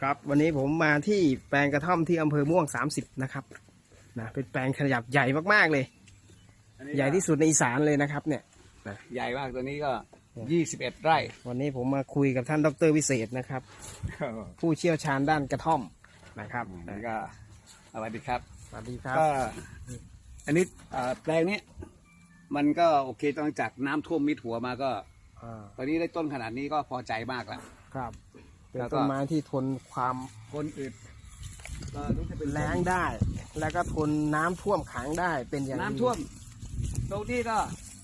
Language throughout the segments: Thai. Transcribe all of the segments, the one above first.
ครับวันนี้ผมมาที่แปลงกระท่อมที่อำเภอม่วง 30 นะครับนะเป็นแปลงขนาดใหญ่มากๆเลยใหญ่ที่สุดในอีสานเลยนะครับเนี่ย ใหญ่มากตัวนี้ก็ยี่สิบเอ็ดไร่ วันนี้ผมมาคุยกับท่านดรวิเศษนะครับ ผู้เชี่ยวชาญด้านกระท่อมนะครับแล้วก็สวัสดีครับ สวัสดีครับก็อันนี้เอ่อแปลงนี้มันก็โอเคตั้งจากน้ำท่วมมิดหัวมาก็ อ่าตอนนี้ได้ต้นขนาดนี้ก็พอใจมากแล้ว ครับ เป็นแล้วก็ต้นไม้ที่ทนความคนอื่นก็รู้จะเป็นแล้งได้ แล้วก็ทนน้ำท่วมขังได้เป็นอย่างดีน้ำท่วม ตรงนี้ก็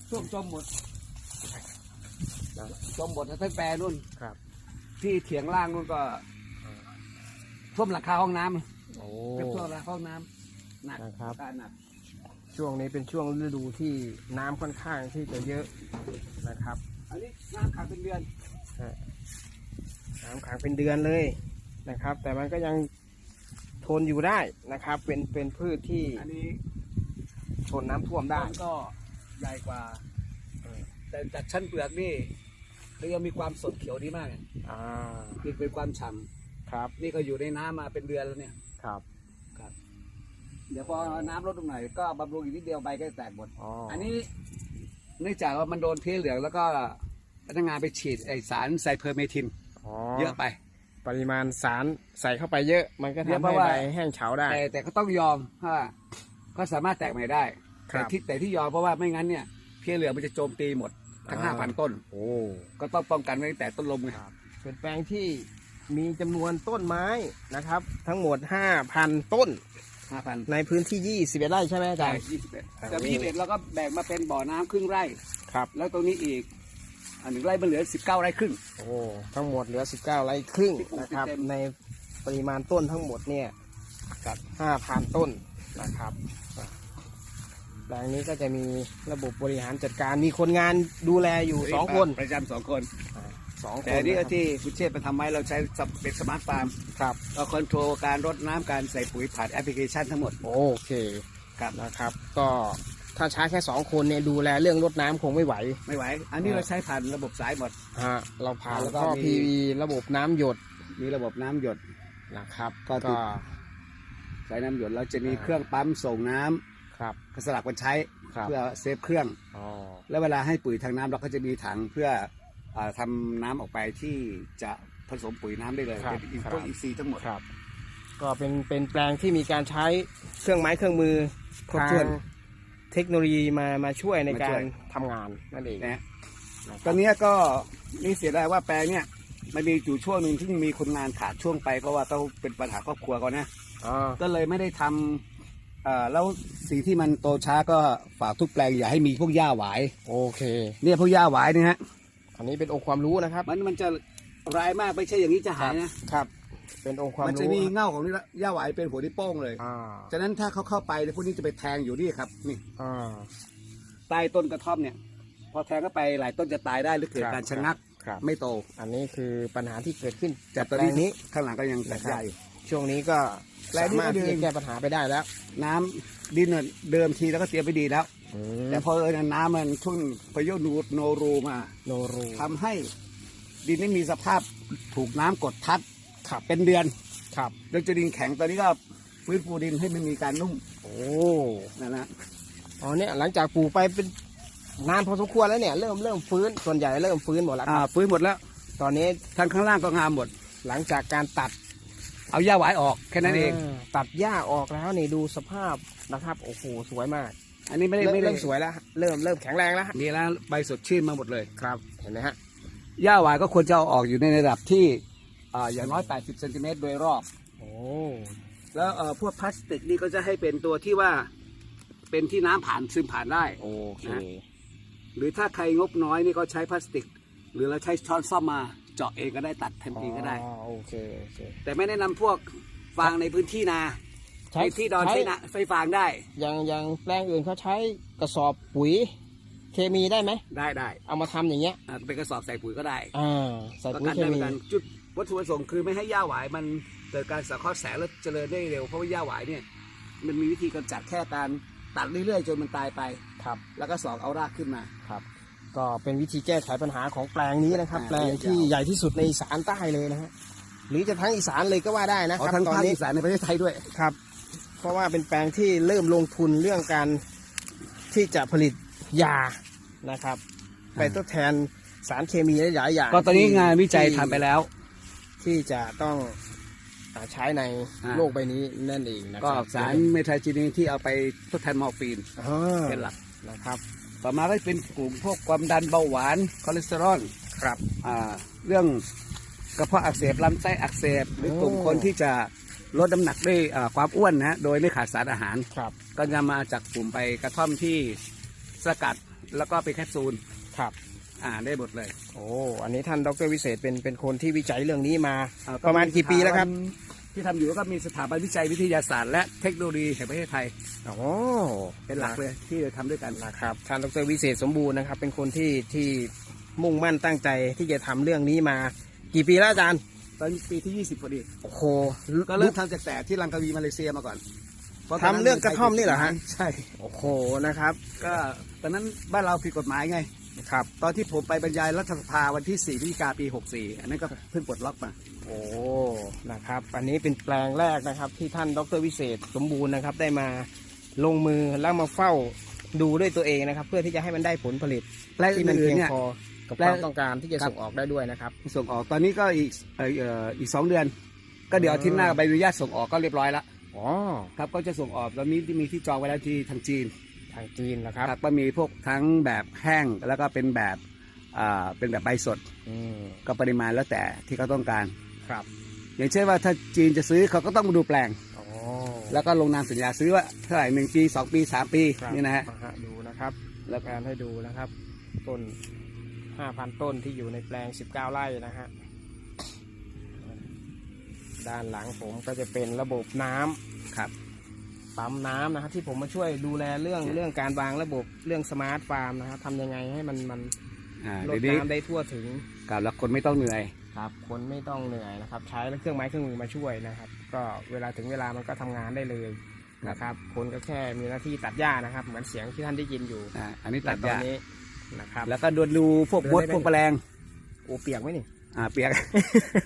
ท่วมจมหมดนะจมหมดทั้งแปลงนู่น ครับ ที่เถียงล่างนู่นก็ท่วมหลังคาห้องน้ำโอ้ เกือบท่วมหลังคาห้องน้ำหนักนะครับการหนักช่วงนี้เป็นช่วงฤดูที่น้ำค่อนข้างที่จะเยอะนะครับ อันนี้น้ำขังเป็นเดือน น้ำขังเป็นเดือนเลยนะครับ แต่มันก็ยังทนอยู่ได้นะครับ เป็นเป็นพืชที่อันนี้ทนน้ำท่วมได้ต้นก็ใหญ่กว่าเออแต่จากชั้นเปลือกนี่ก็ยังมีความสดเขียวดีมากอ่าคือเป็นความฉ่ครับำนี่ก็อยู่ในน้ำมาเป็นเดือนแล้วเนี่ยครับ เดี๋ยวพอน้ำลดลงหน่อยก็บำรุงอีกนิดเดียวใบก็จะแตกหมดอ๋ออัอันนี้เนื่องจากว่ามันโดนเพลี้ยเหลืองแล้วก็พนักงานไปฉีดไอสารไซเพอร์เมทิน อ๋อเยอะไป ปริมาณสารใส่เข้าไปเยอะ มันก็เยอะทำเพให้ราะว่า ใบแห้งเฉาได้ แต่แต่ก็ต้องยอมเพราะว่าก็สามารถแตกใหม่ได้ครัแต่บที่แต่ที่ยอมเพราะว่าไม่งั้นเนี่ยเพลี้ยเหลืองมันจะโจมตีหมดทั้งอ่า ห้าพันต้น โอ้ ก็ต้องป้องกันไว้ตั้งแต่ต้นลมไงเป็นแปลงที่มีจำนวนต้นไม้นะครับ ทั้งหมด 5,000 ต้นห้าพันในพื้นที่ 21 ไร่ใช่ไหมอาจารย์ ยี่สิบเอ็ดครับแต่ยี่สิบเอ็ดเราก็แบ่งมาเป็นบ่อน้ำครึ่งไร่ ครับ แล้วตรงนี้อีก อันหนึ่งไร่มันเหลือสิบเก้าไร่ครึ่ง โอ้ทั้งหมดเหลือ 19ไร่ครึ่งที่ปลูกนะครับเต็มในปริมาณต้นทั้งหมดเนี่ยกับ5,000 ต้นนะครับแปลงนี้ก็จะมีระบบบริหารจัดการมีคนงานดูแลอยู่2คนประจำสองคนสองคนแต่นี่ก็ะครับที่คุณเชษฐ์ไปทำไว้เราใช้เป็นสมาร์ทฟาร์มครับ เราคอนโทรลการรดน้ำการใส่ปุ๋ยผ่านแอปพลิเคชันทั้งหมด โอเคครับ นะครับ ก็ ถ้าใช้แค่2คนเนี่ยดูแลเรื่องรดน้ำคงไม่ไหว ไม่ไหว อันนี้เราใช้ผ่านระบบสายหมด ฮะเราผ่านแล้วก็ท่อมี PV ระบบน้ำหยดมีระบบน้ำหยด นะครับก็ติดก็สายน้ำหยดเราจะมีอ่าเครื่องปั๊มส่งน้ำครับก็สลับกันใช้ครับเพื่อเซฟเครื่อง อ๋อแล้วเวลาให้ปุ๋ยทางน้ำเราก็จะมีถังเพื่ออาทำน้ำออกไปที่จะผสมปุ๋ยน้ำได้เลยครับเป็นอินครับพวกอินซีย์ทั้งหมด ครับ ก็เป็นเป็นแปลงที่มีการใช้เครื่องไม้เครื่องมือครบถ้วน ทาง เทคโนโลยีมามาช่วยในมากาช่วรย ทำงานนั่นเอง นะฮะนะคตรัอบนเนี้ยก็นี่เสียดายว่าแปลงเนี่ยมันมีอยู่ช่วงหนึ่งที่มีคนงานขาดช่วงไปเพราะว่าเขาเป็นปัญหาครอบครัวเขานะอ๋อก็เลยไม่ได้ทำเอ่อแล้วสิ่งที่มันโตช้าก็ฝากทุกแปลงอย่าให้มีพวกหญ้าหวายโอเค เนี่ยพวกหญ้าหวายเนี่ยฮะอันนี้เป็นองค์ความรู้นะครับมันมันจะร้ายมากไม่ใช่อย่างนี้จะหายนะ ครับ เป็นองค์ความมันจะรู้มีเง่าของนี่ละหญ้าหวายเป็นหัวที่วโป้งเลยอ่าฉะนั้นถ้าเขาเข้าไปเนี่ยพวกนี้จะไปแทงอยู่นี่ครับนี่อ่า ใต้ต้นกระท่อมเนี่ย พอแทงเข้าไปหลายต้นจะตายได้หรือเกิดครับ การชะงักครับ ไม่โตอันนี้คือปัญหาที่เกิดขึ้นแต่จากตอนแปลงนี้นี้ ข้างหลังก็ยังแตกนะครับใหญ่อยู่ช่วงนี้ก็แปลงสานี้มารถก็ที่ดึจะงแก้ปัญหาไปได้แล้วน้ำดินน่ะเดิมทีแล้วก็เตรียมไปดีแล้ว อืมแต่พอเออน้ำมันทุ่นพายุนูดโนรูมาโนรู ทำให้ดินไม่มีสภาพถูกน้ำกดทับ ครับเป็นเดือนครับแล้วจะดินแข็งตอนนี้ก็ฟื้นฟูดินให้มันมีการนุ่มโอ้นั่นนะอ๋อเนี่ยหลังจากปลูกไปเป็นนานพอสมควรแล้วเนี่ยเริ่มเริ่มฟื้นส่วนใหญ่เริ่มฟื้นหมดแล้วคอ่ารับฟื้นหมดแล้วตอนนี้ทางข้างล่างก็งามหมด หลังจากการตัดเอาหญ้าหวายออกแค่นั้นเองาตัดหญ้าออกแล้วนี่ดูสภาพนะครับโอ้โหสวยมากอันนี้ไม่ได้เริ่มไม่ได้เริ่มสวยแล้วเริ่มเริ่มแข็งแรงแล้วมีแล้วใบสดชื่นมาหมดเลย ครับเห็นไหมฮะ หญ้าหวายก็ควรจะเอาออกอยู่ในระดับที่ อ่าอย่างน้อย 80เซนติเมตรโดยรอบ โอ้ แล้วเอ่อพวกพลาสติกนี่ก็จะให้เป็นตัวที่ว่าเป็นที่น้ำผ่านซึมผ่านได้ โอเคนะหรือถ้าใครงบน้อยนี่ก็ใช้พลาสติก หรือเราใช้ช้อนซ่อมมาเจาะเองก็ได้ตัดทันทีก็ได้ อ๋อโอเคโอเค แต่ไม่แนะนำพวกฟางในพื้นที่นาใช้ในที่ดอนใช้ ใช้นะไฟฟางได้อย่างอย่างแปลงอื่นเขาใช้กระสอบปุ๋ย เคมีได้ไหม ได้ได้เอามาทำอย่างเงี้ยอ่าเป็นกระสอบใส่ปุ๋ยก็ได้อ่าใส่ก็ปุ๋ยกันเคได้เหมืมีอนกันจุด วัตถุประสงค์คือไม่ให้หญ้าหวายมันเกิดการสังเคราะห์แสงและเจริญได้เร็วเพราะว่าหญ้าหวายเนี่ยมันมีวิธีกำจัดแค่การตัดเรื่อยๆ จนมันตายไป ครับ แล้วก็สอกเอารากขึ้นมา ครับ ก็เป็นวิธีแก้ไขปัญหาของแปลงนี้นะครับ อ่า แปลงที่ใหญ่ที่สุดในอีสานใต้เลยนะฮะหรือจะทั้งอีสานเลยก็ว่าได้นะเอาครับทั้งตอนภาคนี้ อีสานในประเทศไทยด้วย ครับ เพราะว่าเป็นแปลงที่เริ่มลงทุนเรื่องการที่จะผลิตยานะครับอ่าไปทดแทนสารเคมีหลายๆอย่างก็ตอนนี้ที่งานวิจัยที่ทำไปแล้ว ที่จะต้องอ่าใช้ในอ่า โลกใบนี้นั่นเองนะคก็รับสารเมทาจินีนที่เอาไปทดแทนมอร์ฟีนอ่าเป็นหลัก นะครับ ต่อมาก็เป็นกลุ่มพวกความดันเบาหวานคอเลสเตอรอลครับ อ่าเรื่องกระเพาะอักเสบลำไส้อักเสบ หรือโอ้กลุ่มคนที่จะลดน้ำหนักด้วยอ่าความอ้วนนะฮะโดยไม่ขาดสารอาหาร ครับก็จะมาจากกลุ่มไปกระท่อมที่สกัดแล้วก็เป็นแคปซูลครับอ่าได้หมดเลย โอ้อันนี้ท่านดรวิเศษเป็นเป็นคนที่วิจัยเรื่องนี้มา อ่ประมาณกี่ปีแล้วครับที่ทำอยู่ก็มีสถาบันวิจัยวิทยาศาสตร์ และเทคโนโลยีแห่งประเทศไทยโอ้เป็นหลักเลยที่จะทำด้วยกันนะครับท่านดรวิเศษสมบูรณ์นะครับ เป็นคนที่ที่มุ่งมั่นตั้งใจที่จะทำเรื่องนี้มา กี่ปีแล้วอาจารย์ตอนปีที่ 20พอดี โอ้โหก็เริ่มทำจากแต่ที่ลังกาวีมาเลเซียมาก่อนพาะตนนั้นทำเรื่องกระท่อมนี่เหรอฮะใช่ โอ้โหนะครับ ก็ตอนนั้นบ้านเราผิดกฎหมายไง ครับ ตอนที่ผมไปบรรยายรัฐสภาวันที่ 4 พฤศจิกาปี 64 อันนั้นก็เพิ่งปลดล็อกมา โอ้ นะครับ อันนี้เป็นแปลงแรกนะครับ ที่ท่านดรวิเศษสมบูรณ์นะครับ ได้มาลงมือแล้วมาเฝ้าดูด้วยตัวเองนะครับ เพื่อที่จะให้มันได้ผลผลิตแปลงที่มันอื่นเพียงเนี่ยพอกับแปลคงวามต้องการที่จะครับส่งออกได้ด้วยนะครับ ส่งออกตอนนี้ก็อีกเอ่อเอ่ออีกสองเดือน ก็เดี๋ยวอาทิตย์หน้าใบอนุญาตส่งออกก็เรียบร้อยแล้วอ๋อครับก็จะส่งออกตอนนี้ที่มีที่จองไว้แล้วที่ทางจีน ทางจีนนะครับครับก็มีพวกทั้งแบบแห้งแล้วก็เป็นแบบอ่าเป็นแบบใบสดอืมก็ปริมาณแล้วแต่ที่เขาต้องการ ครับอย่างเช่นว่าถ้าจีนจะซื้อเขาก็ต้องมาดูแปลง อ๋อแล้วก็ลงนามสัญญาซื้อว่าเท่าไหร่หนึ่งปีสองปีสามปีครับนี่นะฮะ อ่าดูนะครับแล้วการให้ดูนะครับ ต้น 5,000 ต้นที่อยู่ในแปลง 19 ไร่นะฮะด้านหลังผมก็จะเป็นระบบน้ำครับ ปั๊มน้ำนะครับที่ผมมาช่วยดูแลเรื่องเนี่ยเรื่องการวางระบบเรื่องสมาร์ทฟาร์มนะครับทำยังไงให้มันมันอ่าลดเดี๋ยวนี้น้ำได้ทั่วถึงกับแล้วคนไม่ต้องเหนื่อย ครับ คนไม่ต้องเหนื่อยนะครับ ใช้เครื่องไม้เครื่องมือมาช่วยนะครับ ก็เวลาถึงเวลามันก็ทำงานได้เลยนะครับ คนก็แค่มีหน้าที่ตัดหญ้านะครับ เหมือนเสียงที่ท่านได้ยินอยู่อ่า อันนี้ตัดตอยานนี้นะครับแล้วก็ดูดูพวกเดินมดได้ไหมพวกแมลงโอ้เปียกไหมนี่ อ่าเปียก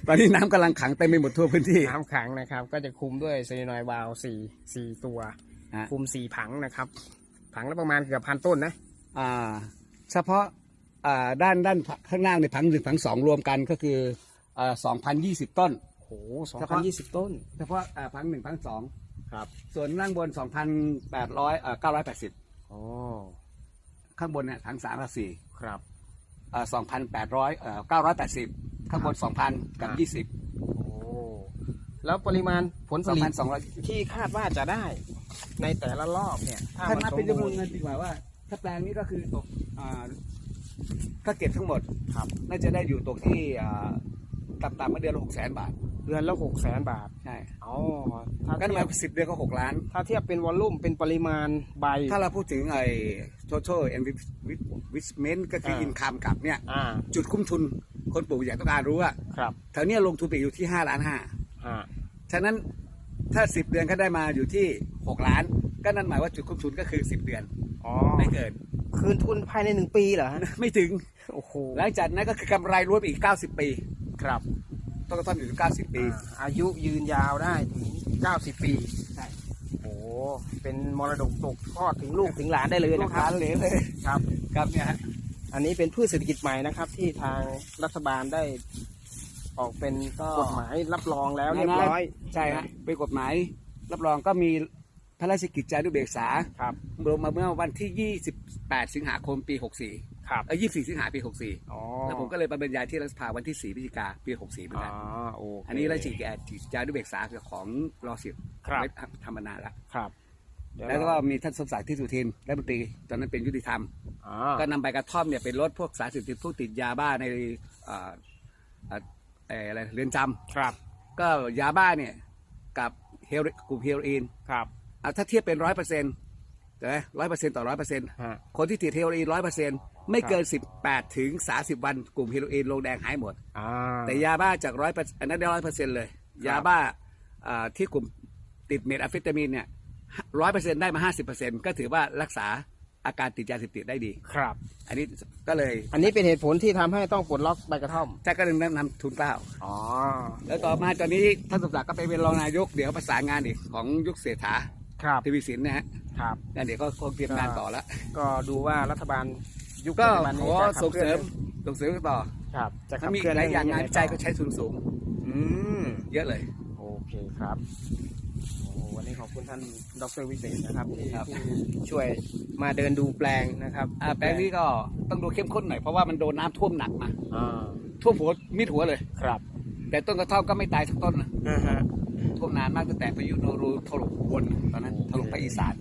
ตอนนี้น้ำกำลังขังเต็มไปหมดทั่วพื้นที่ น้ำขังนะครับ ก็จะคุมด้วยเซนอยด์วาลสี่สี่ตัว ฮะ คุมสี่ผังนะครับ ผังละประมาณเกือบพันต้นนะ อ่า เฉพาะอ่าด้านด้านข้างล่างในผังหนึ่งผังสองรวมกันก็คืออ่าสองพันยี่สิบต้น โอ้โหสองพันยี่สิบต้น เฉพาะอ่าผังหนึ่งผังสองครับส่วนล่างบนสองพันแปดร้อยเก้าร้อยแปดสิบอ๋อข้างบนเนี่ยผังสามกับสี่ครับอ่า สองพันแปดร้อยเก้าร้อยแปดสิบข้างบนสองพันกับครับยี่สิบโอ้แล้วปริมาณผลผสองลิพัตนสองร้อยที่คาดว่าจะได้ในแต่ละรอบเนี่ยถ้าถ้ามันนับสมเป็นจำนบูวนรณ์เงินดีกว่าว่า ถ้าแปลงนี้ก็คือตกอ่าถ้าเก็บทั้งหมดครับ น่าจะได้อยู่ตกที่อ่า ต่ำๆมาเดือนละหกแสนบาท เดือนละหกแสนบาทใช่อ๋อถ้าก็เทีมายบสิบเดือนก็หกล้าน ถ้าเทียบเป็นวอลลุ่มเป็นปริมาณใบ ถ้าเราพูดถึงไอ้ total investment ก็คืออ่า income กับเนี่ย อ่าจุดคุ้มทุนคนปลูกอยากต้องการรู้ว่าครับแถวเนี้ยลงทุนไปอยู่ที่ห้าล้านห้าอ่าฉะนั้นถ้าสิบเดือนก็ได้มาอยู่ที่หกล้าน ก็นั่นหมายว่าจุดคุ้มทุนก็คือสิบเดือนอ๋อไม่เกิน คืนทุนภายในหนึ่งปีเหรอฮะไม่ถึง โอ้โหหลังจากนั้นก็คือกำไรรวมอีกเก้าสิบปี ครับ ต้องกระท่อมอยู่ที่เก้าสิบปี อ่าอายุยืนยาวได้ถึง90 ปีใช่ โอ้โหเป็นมรดกตกทอดถึงลูกถึงหลานได้เลยลูนะกคหรับลานเหลนเลยครับ ครับเนี่ยฮะอันนี้เป็นพืชเศรษฐกิจใหม่นะครับ ที่ทางรัฐบาลได้ ออกเป็นก็กฎหมายรับรองแล้วเรียบร้อย ใช่ฮะเป็นกฎหมาย รับรองก็มีพระราชกิจจานุเบกษาครับ ลงมาเมื่อวันที่ 28 สิงหาคมปี 64 ครับเออ24สิงหาปี64อ๋อแล้วผมก็เลยไปบรรยายที่รัฐสภาวันที่4พฤศจิกาปี64เหมือนอ๋อกันโอเคอันนี้ราชกิจจานุเบกษาคือของรอสิบครับไว้ทำมานานแล้วครับเดี๋ยแล้วก็เรามีท่านสมศักดิ์ที่สุทินรัฐมนตรีตอนนั้นเป็นยุติธรรมอ๋อก็นำใบกระท่อมเนี่ยไปลดพวกสารเสพติดผู้ติดยาบ้าในเอ่อเอ่อเอ่ออะไรเรือนจำครับ ก็ยาบ้าเนี่ยกับเฮโรกลุ่มเฮโรอีนครับอะถ้าเทียบเป็นร้อยเปอร์เซ็นต์นะร้อยเปอร์เซ็นต์ต่อร้อยเปอร์เซ็นต์ฮะคนที่ติดเฮโรอีนร้อยเปอร์เซ็นต์ ไม่เกินสิบแปดถึงสาสิบวันกลุ่มเฮโรอีนลงแดงหายหมด อ่า แต่ยาบ้าจากร้อยอันนั้นได้ร้อยเปอร์เซ็นต์เลย ยาบ้าอ่าที่กลุ่มติดเมทแอมเฟตามีนเนี่ยร้อยเปอร์เซ็นต์ได้มาห้าสิบเปอร์เซ็นต์ก็ถือว่ารักษาอาการติดยาเสพติดได้ดี ครับ อันนี้ก็เลยอันนี้เป็นเหตุผลที่ทำให้ต้องปลดล็อกใบกระท่อมถ้าก็เลยแนะนำทุนเกล้า อ๋อ แล้วต่อมาตอนนี้ท่านสมศักดิ์ก็ไปเป็นรองนายกเดี๋ยวประสานงานอีกของยุคเศรษฐาครับ ทวีสินนะฮะครับแล้วเดี๋ยวก็คงเตรียมงานต่อแล้วก็ดูว่ารัฐบาล ยุคก็ปัจจุบันขนี้อจะขัส่บงเคลื่เสริอนมส่งเสริมต่อครับ จะขัถ้าบมีเคลื่อนหลายอย่างเรื่งานนี้วิจัยก็ใช้ทุนสูงอืมเยอะเลย โอเคครับโอ้วันนี้ขอบคุณท่านดรวิเศษนะครับที่ครับ ที่ช่วยมาเดินดูแปลงนะครับอ่าแปลงนี้ก็ต้องดูเข้มข้นหน่อยเพราะว่ามันโดนน้ำท่วมหนักมาอ่าท่วมหัวมิดหัวเลย ครับแต่ต้นกระท่อมก็ไม่ตายสักต้นนะอ่าฮะ ท่วมนานมากตั้งแต่พายุโนรูถล่มอุบนตอนนั้นถล่มภาคอีสาน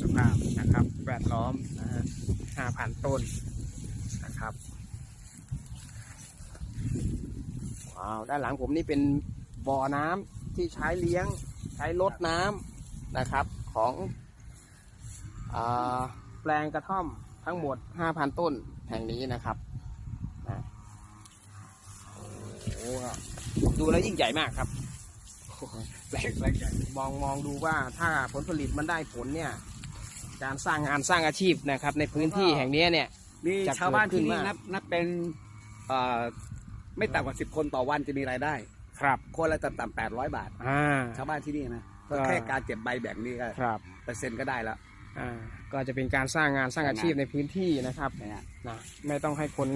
สภาพนะครับแวดล้อมนะฮะ ห้าพันต้นนะครับ ว้าว ด้านหลังผมนี่เป็นบ่อน้ำที่ใช้เลี้ยง ใช้ลดน้ำนะครับของอแปลงกระท่อมทั้งหมด 5,000 ต้นแห่งนี้นะครับนะโอ้ดูแล้วยิ่งใหญ่มากครับแปลงแปลงใหญ่มองมองดูว่าถ้าผลผลิตมันได้ผลเนี่ย การสร้างงานสร้างอาชีพนะครับ ในพื้นที่แห่งนี้เนี่ย มีจะชาวบ้านที่นี่เกิดขึ้นมากนับนับเป็นเอ่อไม่ต่ำกว่าสิบคนต่อวันจะมีรายได้ ครับคนละต่ำๆแปดร้อยบาท อ่า ชาวบ้านที่นี่นะก็ก็แค่การเก็บใบแบ่งนี่ก็ครับเปอร์เซ็นต์ก็ได้แล้วอ่าก็จะเป็นการสร้างงานสร้างอาชีพในพื้นที่นะครับนะฮะนะไม่ต้องให้คน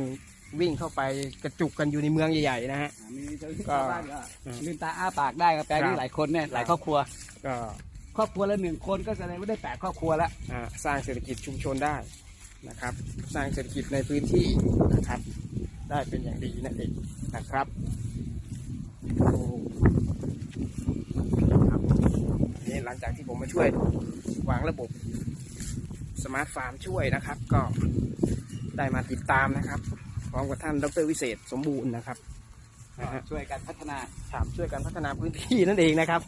วิ่งเข้าไปกระจุกกันอยู่ในเมืองใหญ่ๆนะฮะ มีก็ชาวบ้านก็อืมลืมตาอ้าปากได้ครับแปลงครันี้บหลายคนเนี่ยหลายครอบครัว ก็ ครอบครัวละหนึ่งคนก็แสดงว่าได้แปดครอบครัวล้วอ่าสร้างเศรษฐกิจชุมชนได้นะครับ สร้างเศรษฐกิจในพื้นที่นะครับ ได้เป็นอย่างดีนั่นเองนะครับนี่หลังจากที่ผมมาช่วยวางระบบสมาร์ทฟาร์มช่วยนะครับ ก็ได้มาติดตามนะครับพร้อมกับท่านดรวิเศษสมบูรณ์นะครับ นะฮะช่วยกันพัฒนาถามช่วยกันพัฒนาพื้นที่นั่นเองนะครับ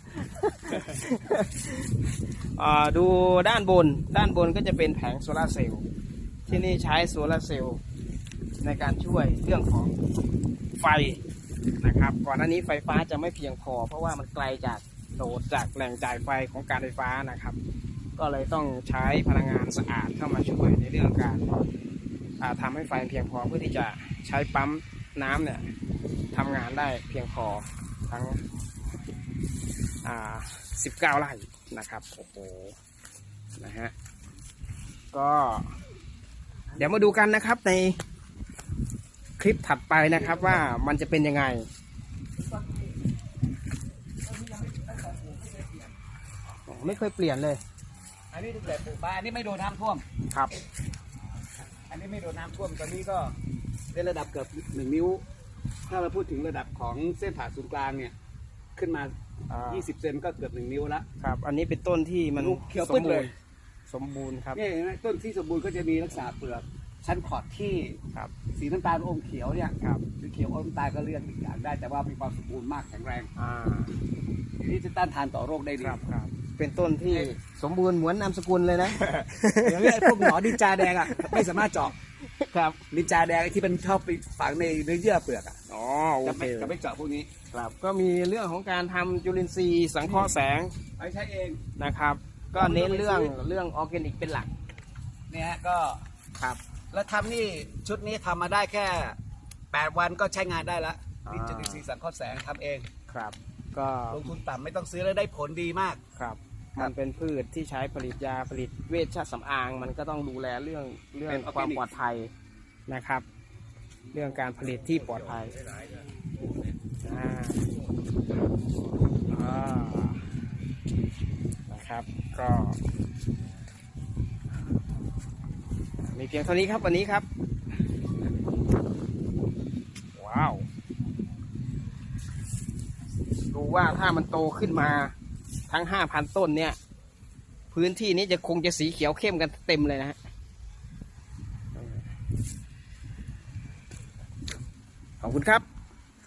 อ่าดูด้านบนด้านบนก็จะเป็นแผงโซลาร์เซลล์ที่นี่ใช้โซลาร์เซลล์ในการช่วยเรื่องของไฟนะครับ ก่อนหน้านี้ไฟฟ้าจะไม่เพียงพอ เพราะว่ามันไกลจากโหลดจากแหล่งจ่ายไฟของการไฟฟ้านะครับ ก็เลยต้องใช้พลังงานสะอาดเข้ามาช่วยในเรื่องการอ่าทำให้ไฟเพียงพอเพื่อที่จะใช้ปั๊มน้ำเนี่ย ทำงานได้เพียงพอทั้ง อ่า19ไร่นะครับ โอ้โห นะฮะ ก็ เดี๋ยวมาดูกันนะครับในคลิปถัดไปนะครับว่ามันจะเป็นยังไงอ๋อไม่เคยเปลี่ยนเลย อันนี้ตั้งแต่ปลูกมาอันนี้ไม่โดนน้ำท่วม ครับ อันนี้ไม่โดนน้ำท่วมตอนนี้ก็ได้ระดับเกือบหนึ่งนิ้ว ถ้าเราพูดถึงระดับของเส้นผ่าศูนย์กลางเนี่ย ขึ้นมา อ่า20 เซนก็เกือบหนึ่งนิ้วละ ครับ อันนี้เป็นต้นที่มันลูกเขียวสปึ๊มดบูเลรยณ์สมบูรณ์ครับนี่เห็นไหมต้นที่สมบูรณ์ก็จะมีลักษณะเปลือกชั้นขอดที่ครับ สีน้ำตาลอมเขียวเนี่ยครับ หรือเขียวอมน้ำตาลก็เรียกอีกอย่างได้ แต่ว่ามีความสมบูรณ์มากแข็งแรงอ่าที่จะต้านทานต่อโรคได้ดี ครับครับ เป็นต้นที่สมบูรณ์เหมือนนามสกุลเลยนะ อย่างนี้ไอ้พวกหนอนนินจาแดงอะไม่สามารถเจาะ ครับนินจาแดงไอ้ที่มันชอบไปฝังในเนื้อเยื่อเปลือกอะอ๋อโอจะเคไม่จะไม่เจาะพวกนี้ครับก็มีเรื่องของการทำจุลินทรีย์สังเคราะห์แสงไอ้ใช้เองนะครับ ก็เน้นเรื่องเรื่องออร์แกนิกเป็นหลักเนี่ยฮะก็ครับ แล้วทำนี่ชุดนี้ทำมาได้แค่8วันก็ใช้งานได้แล้วอ่า นี่จุลินทรีย์สังเคราะห์แสงทำเอง ครับ ก็ลงทุนต่ำไม่ต้องซื้อแล้วได้ผลดีมาก ครับครับ มันเป็นพืชที่ใช้ผลิตยาผลิตเวชสำอาง มันก็ต้องดูแลเรื่องเรื่องเป็น ความปลอดภัยนะครับ เรื่องการผลิตที่ปลอดภัยอ่าอ่านะครับก็มีเพียงเท่านี้ครับวันนี้ครับ ว้าว ดูว่าถ้ามันโตขึ้นมา ทั้งห้าพันต้นเนี่ย พื้นที่นี้จะคงจะสีเขียวเข้มกันเต็มเลยนะฮะขอบคุณครับ